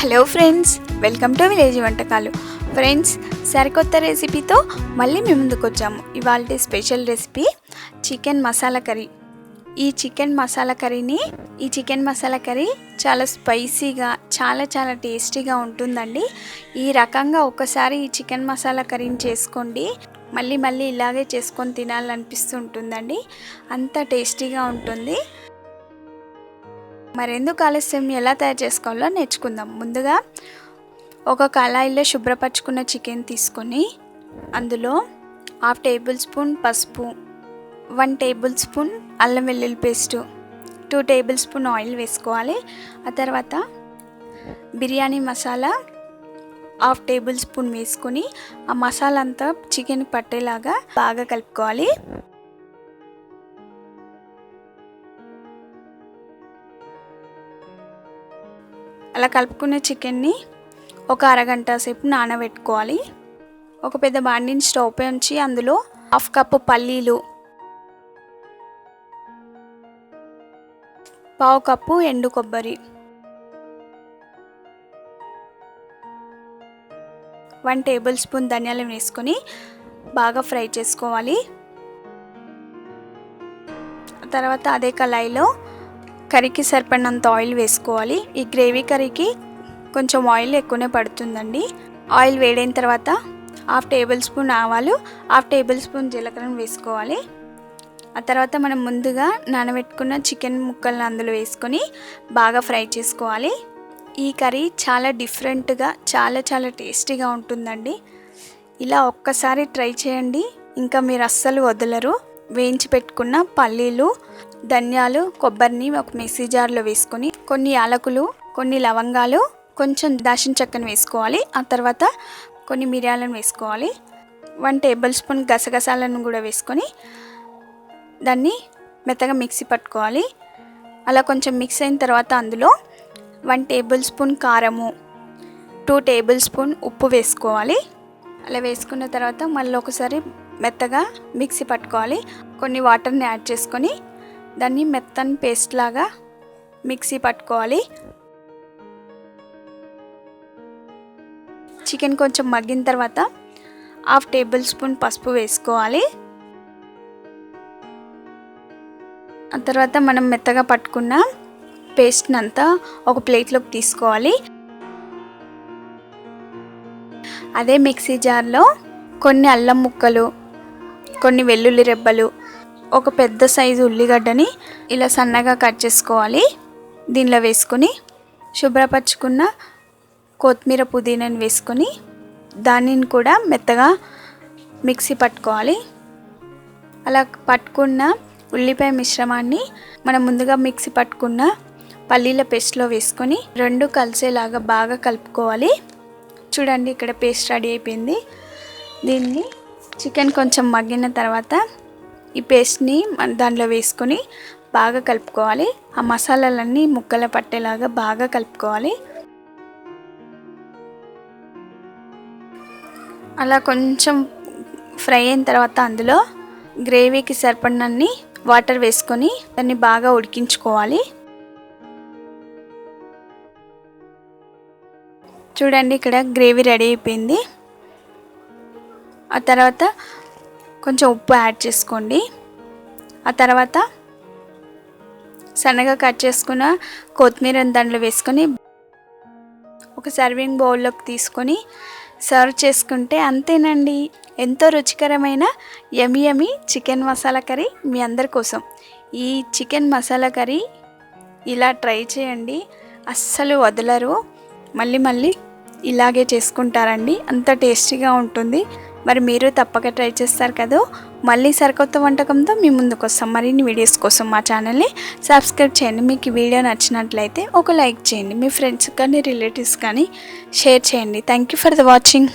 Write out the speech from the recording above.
Hello friends welcome to village Vantakalu friends సరికొత్త రెసిపీతో మళ్ళీ మేము ముందుకు వచ్చాము. ఇవాళ special recipe chicken masala curry ఈ చికెన్ మసాలా కర్రీని ఈ చికెన్ మసాలా కర్రీ చాలా స్పైసీగా చాలా చాలా టేస్టీగా ఉంటుందండి. ఈ రకంగా ఒకసారి ఈ చికెన్ మసాలా కర్రీని చేసుకోండి. మళ్ళీ మళ్ళీ ఇలాగే చేసుకొని తినాలనిపిస్తుంటుందండి. అంత టేస్టీగా ఉంటుంది. మరెందుకు ఆలస్యం ఎలా తయారు చేసుకోవాలో నేర్చుకుందాం. ముందుగా ఒక కళాయిలో శుభ్రపరచుకున్న చికెన్ తీసుకొని అందులో హాఫ్ టేబుల్ స్పూన్ పసుపు వన్ టేబుల్ స్పూన్ అల్లం వెల్లుల్లి paste two tablespoon oil వేసుకోవాలి. ఆ తర్వాత biryani masala half tablespoon వేసుకొని ఆ మసాలా అంతా చికెన్ పట్టేలాగా బాగా కలుపుకోవాలి. అలా కలుపుకున్న చికెన్ని ఒక అరగంట సేపు నానబెట్టుకోవాలి. ఒక పెద్ద బాండిని స్టవ్ పై ఉంచి అందులో హాఫ్ కప్పు పల్లీలు పావు కప్పు ఎండు కొబ్బరి వన్ టేబుల్ స్పూన్ ధనియాలు వేసుకొని బాగా ఫ్రై చేసుకోవాలి. తర్వాత అదే కళాయిలో కర్రీకి సరిపడినంత ఆయిల్ వేసుకోవాలి. ఈ గ్రేవీ కర్రీకి కొంచెం ఆయిల్ ఎక్కువనే పడుతుందండి. ఆయిల్ వేడైన తర్వాత హాఫ్ టేబుల్ స్పూన్ ఆవాలు హాఫ్ టేబుల్ స్పూన్ జీలకర్రను వేసుకోవాలి. ఆ తర్వాత మనం ముందుగా నానబెట్టుకున్న చికెన్ ముక్కలను అందులో వేసుకొని బాగా ఫ్రై చేసుకోవాలి. ఈ కర్రీ చాలా డిఫరెంట్గా చాలా చాలా టేస్టీగా ఉంటుందండి. ఇలా ఒక్కసారి ట్రై చేయండి. ఇంకా మీరు అస్సలు వదలరు. వేయించి పెట్టుకున్న పల్లీలు ధనియాలు కొబ్బరిని ఒక మిక్సీ జార్లో వేసుకొని కొన్ని యాలకులు కొన్ని లవంగాలు కొంచెం దాచిన చెక్కను వేసుకోవాలి. ఆ తర్వాత కొన్ని మిరియాలను వేసుకోవాలి. వన్ టేబుల్ స్పూన్ గసగసాలను కూడా వేసుకొని దాన్ని మెత్తగా మిక్సీ పట్టుకోవాలి. అలా కొంచెం మిక్స్ అయిన తర్వాత అందులో వన్ టేబుల్ స్పూన్ కారము టూ టేబుల్ స్పూన్ ఉప్పు వేసుకోవాలి. అలా వేసుకున్న తర్వాత మళ్ళీ ఒకసారి మెత్తగా మిక్సీ పట్టుకోవాలి. కొన్ని వాటర్ని యాడ్ చేసుకొని దాన్ని మెత్తని పేస్ట్ లాగా మిక్సీ పట్టుకోవాలి. చికెన్ కొంచెం మగ్గిన తర్వాత హాఫ్ టేబుల్ స్పూన్ పసుపు వేసుకోవాలి. ఆ తర్వాత మనం మెత్తగా పట్టుకున్న పేస్ట్ని అంతా ఒక ప్లేట్లోకి తీసుకోవాలి. అదే మిక్సీ జార్లో కొన్ని అల్లం ముక్కలు కొన్ని వెల్లుల్లి రెబ్బలు ఒక పెద్ద సైజు ఉల్లిగడ్డని ఇలా సన్నగా కట్ చేసుకోవాలి. దీనిలో వేసుకొని శుభ్రపరచుకున్న కొత్తిమీర పుదీనాని వేసుకొని దానిని కూడా మెత్తగా మిక్సీ పట్టుకోవాలి. అలా పట్టుకున్న ఉల్లిపాయ మిశ్రమాన్ని మనం ముందుగా మిక్సీ పట్టుకున్న పల్లీల పేస్ట్లో వేసుకొని రెండు కలిసేలాగా బాగా కలుపుకోవాలి. చూడండి ఇక్కడ పేస్ట్ రెడీ అయిపోయింది. దీన్ని చికెన్ కొంచెం మగ్గిన తర్వాత ఈ పేస్ట్ని దాంట్లో వేసుకొని బాగా కలుపుకోవాలి. ఆ మసాలాలన్నీ ముక్కల పట్టేలాగా బాగా కలుపుకోవాలి. అలా కొంచెం ఫ్రై అయిన తర్వాత అందులో గ్రేవీకి సరిపడినన్ని వాటర్ వేసుకొని దాన్ని బాగా ఉడికించుకోవాలి. చూడండి ఇక్కడ గ్రేవీ రెడీ అయిపోయింది. ఆ తర్వాత కొంచెం ఉప్పు యాడ్ చేసుకోండి. ఆ తర్వాత సన్నగా కట్ చేసుకున్న కొత్తిమీర దాంట్లో వేసుకొని ఒక సర్వింగ్ బౌల్లోకి తీసుకొని సర్వ్ చేసుకుంటే అంతేనండి. ఎంతో రుచికరమైన yummy yummy chicken masala curry మీ అందరి కోసం. ఈ చికెన్ మసాలా కర్రీ ఇలా ట్రై చేయండి. అస్సలు వదలరు. మళ్ళీ మళ్ళీ ఇలాగే చేసుకుంటారండి. అంత టేస్టీగా ఉంటుంది. మరి మీరు తప్పక ట్రై చేస్తారు కదా. మళ్ళీ సరికొత్త వంటకంతో మీ ముందుకు వస్తాం మరిన్ని వీడియోస్ కోసం మా ఛానల్ని సబ్స్క్రైబ్ చేయండి. మీకు వీడియో నచ్చినట్లయితే ఒక లైక్ చేయండి. మీ ఫ్రెండ్స్ కానీ రిలేటివ్స్ కానీ షేర్ చేయండి. Thank you for the watching